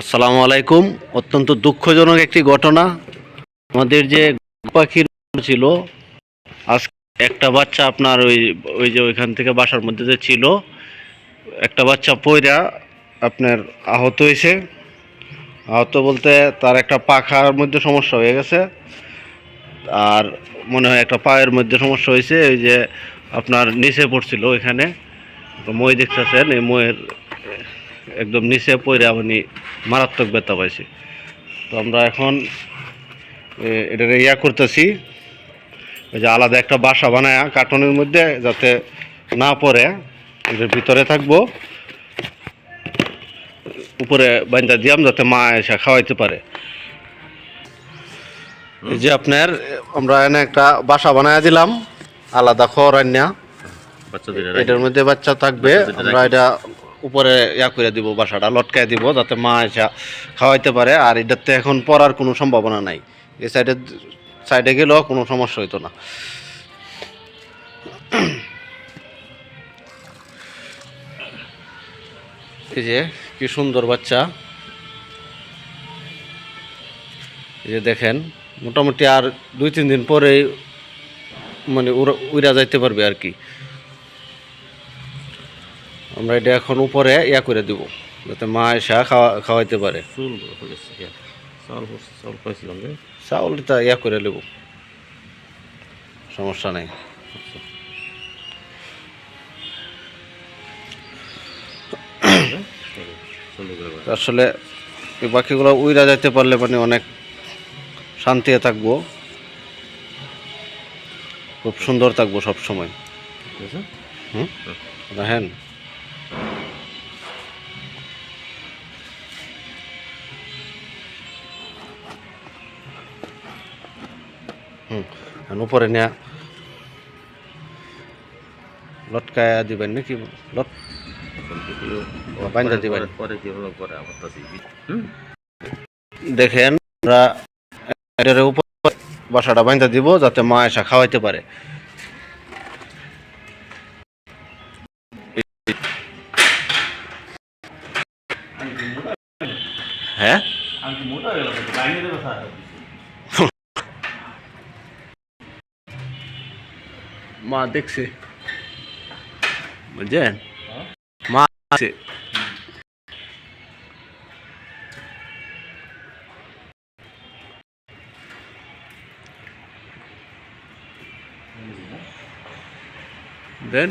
আসসালামু আলাইকুম। অত্যন্ত দুঃখজনক একটি ঘটনা। আমাদের যে পাখির ছিল, আজ একটা বাচ্চা আপনার ওই ওই যে ওইখান থেকে বাসার মধ্যে যে ছিল, একটা বাচ্চা পয়রা আপনার আহত হয়েছে। আহত বলতে তার একটা পাখার মধ্যে সমস্যা হয়ে গেছে। আর মনে হয় একটা পায়ের মধ্যে সমস্যা হয়েছে, ওই যে আপনার নিচে পড়ছিল ওইখানে। মই দেখতেছেন, এই ময়ের একদম নিচে পড়ে আপনি মারাত্মক ব্যথা পাইছি। তো আমরা এখন এটা ইয়া করতেছি ওই যে আলাদা একটা বাসা বানায় কার্টনের মধ্যে যাতে না পড়ে এটার ভিতরে থাকব। উপরে বান্ধা দিয়াম যাতে মা এসে খাওয়াইতে পারে। এই যে আপনার আমরা এনে একটা বাসা বানায় দিলাম আলাদা খড় আন্যা এটার মধ্যে বাচ্চা থাকবে আমরা এটা উপরে ইয়া করে দিব বাসাটা, লটকায় দিব যাতে মা এসে খাওয়াইতে পারে। আর এটাতে এখন পড়ার কোনো সম্ভাবনা নাই। এই সাইডে সাইডে গেলেও কোনো সমস্যা হইতো না। এই যে, কি সুন্দর বাচ্চা। এই যে দেখেন, মোটামুটি আর দুই, তিন দিন পরেই মানে উড়া- উড়া যাইতে পারবে আর কি। আমরা এটা এখন উপরে ইয়া করে দিব যাতে মা এসা খাওয়া খাওয়াইতে পারে। চাউলটা ইয়া করে নেব। সমস্যা নেই। আসলে এই পাখিগুলো উইরা যাইতে পারলে মানে অনেক শান্তিতে থাকব। খুব সুন্দর থাকব সব সময় ঠিক আছে? হুম? রাহেন হুম উপরে নেয়া। লটকায় দিবেন নাকি? লট দিবেন। পরে- দেখেন আমরা এটার উপর বাসাটা বাইন্ধা দিব যাতে মা এসা খাওয়াইতে পারে। মা দেখছে বুঝছেন মা আছে দেন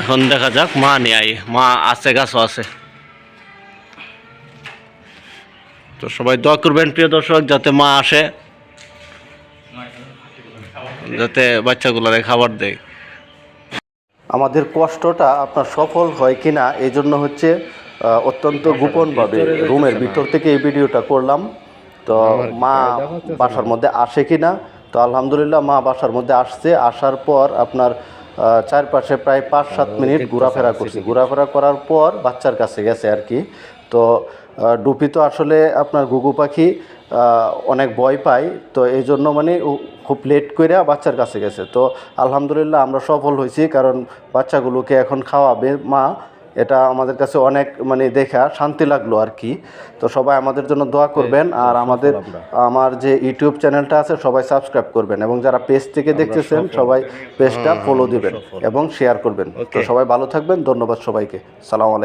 এখন দেখা যাক, মা নিয়ে আই মা আছে, গাছও আছে। তো সবাই দোয়া করবেন, প্রিয় দর্শক, যাতে মা আসে, যাতে বাচ্চাগুলারে খাবার দেয়। আমাদের কষ্টটা আপনার সফল হয় কিনা এই জন্য হচ্ছে অত্যন্ত গোপনভাবে রুমের ভিতর থেকে এই ভিডিওটা করলাম। তো মা বাসার মধ্যে আসে কি না তো আলহামদুলিল্লাহ মা বাসার মধ্যে আসছে আসার পর আপনার চারপাশে প্রায় পাঁচ সাত মিনিট ঘোরাফেরা করছি। ঘোরাফেরা করার পর বাচ্চার কাছে গেছে আর কি। তো ডুপি তো আসলে আপনার ঘুঘু পাখি অনেক ভয় পায়। তো এই জন্য মানে খুব লেট করে বাচ্চার কাছে গেছে। তো আলহামদুলিল্লাহ আমরা সফল হয়েছি কারণ বাচ্চাগুলোকে এখন খাওয়াবে মা। এটা আমাদের কাছে অনেক মানে দেখা শান্তি লাগল আর কি। তো সবাই আমাদের জন্য দোয়া করবেন আর আমাদের আমার। যে ইউটিউব চ্যানেলটা আছে সবাই সাবস্ক্রাইব করবেন এবং যারা পেজ থেকে দেখতেছেন সবাই পেজটা ফলো দিবেন এবং শেয়ার করবেন। তো সবাই ভালো থাকবেন ধন্যবাদ সবাইকে। সালাম আলাইকুম।